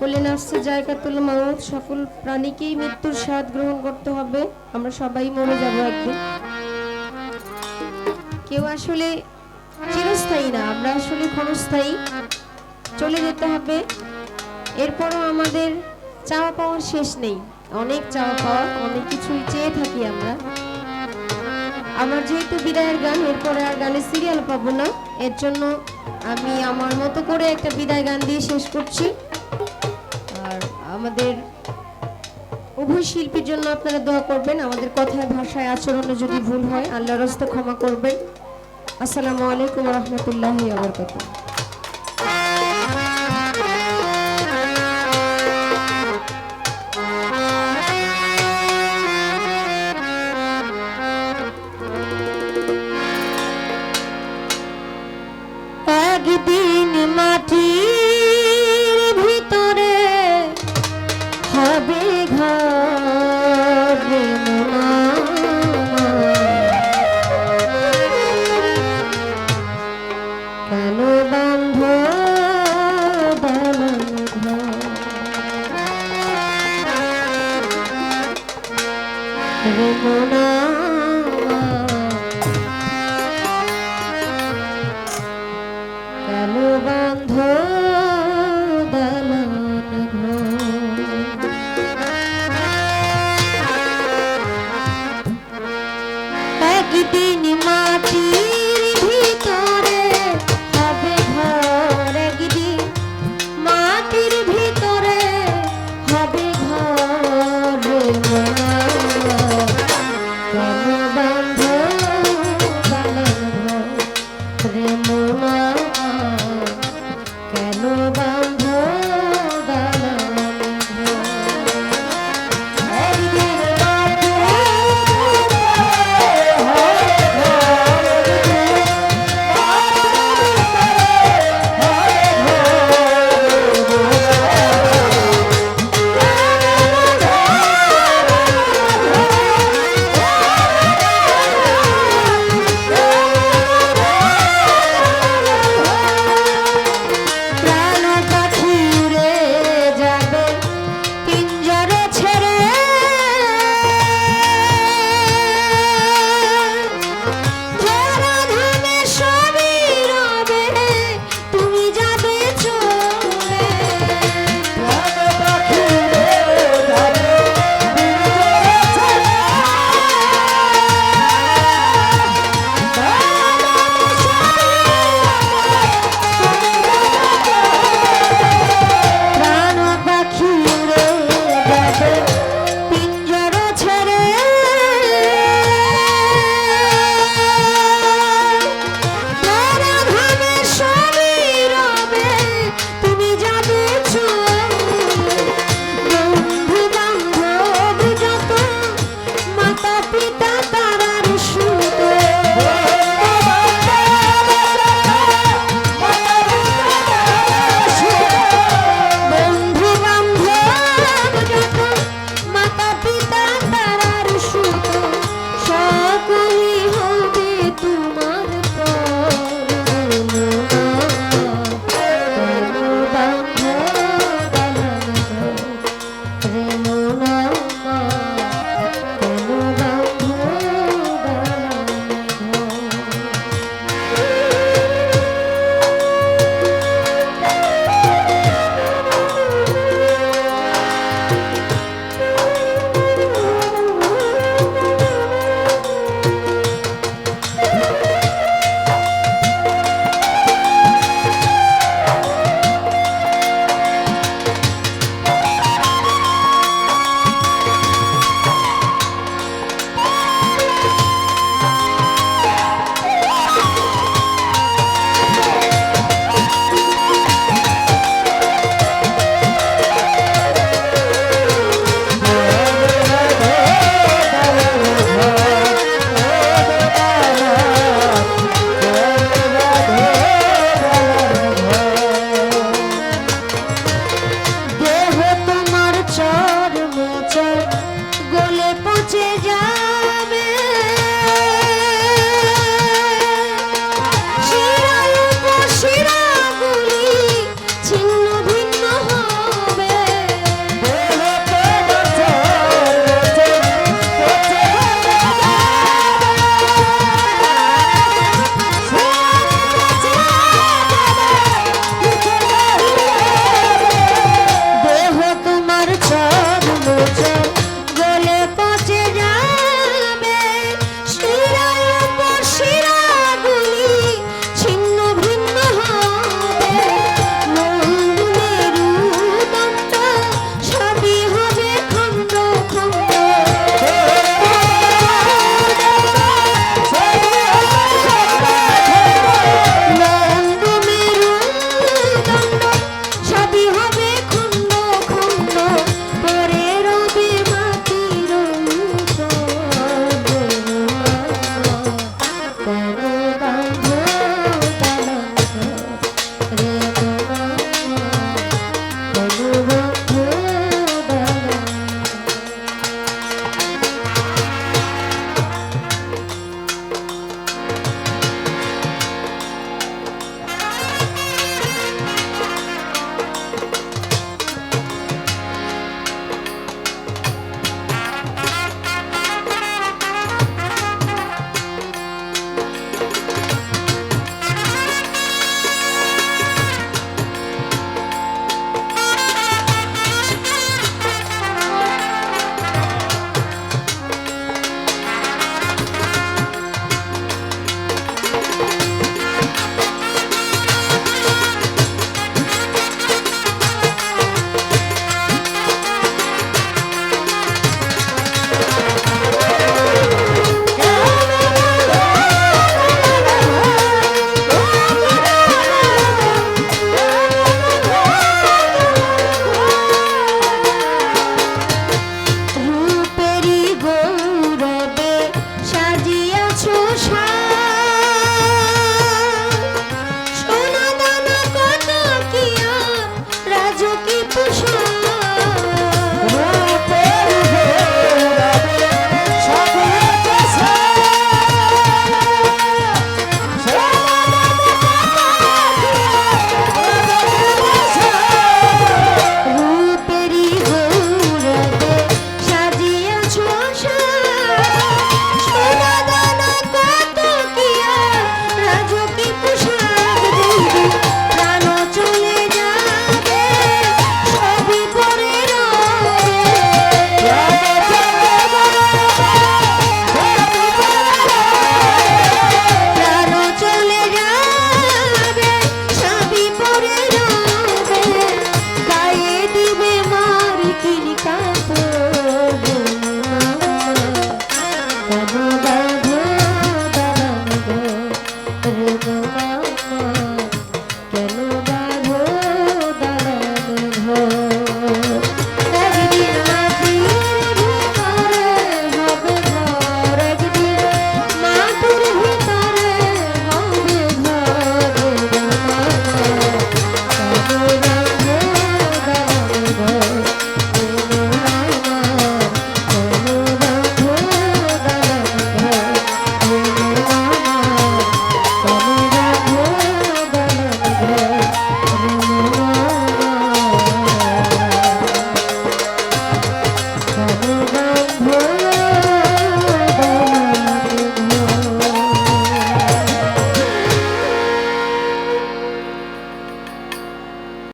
বললেন আসছে জায়গাতুল মাউত সকল প্রাণীকেই মৃত্যুর স্বাদ গ্রহণ করতে হবে। আমরা সবাই মরে যাব একদিন। কেউ আসলে চিরস্থায়ী না, আমরা আসলে ক্ষণস্থায়ী। চলে যেতে হবে। এরপরও আমাদের চাওয়া পাওয়ার শেষ নেই। অনেক চাওয়া পাওয়া, অনেক কিছুই চেয়ে থাকি আমরা। আমার যেহেতু বিদায়ের গান, এরপরে আর গানের সিরিয়াল পাবো না। এর জন্য আমি আমার মতো করে একটা বিদায় গান দিয়ে শেষ করছি। আমাদের উভয় শিল্পীর জন্য আপনারা দোয়া করবেন, আমাদের কথায় ভাষায় আচরণে যদি ভুল হয়, আল্লাহর হস্তে ক্ষমা করবেন। আসসালামু আলাইকুম রহমতুল্লাহ আবরকাতুহ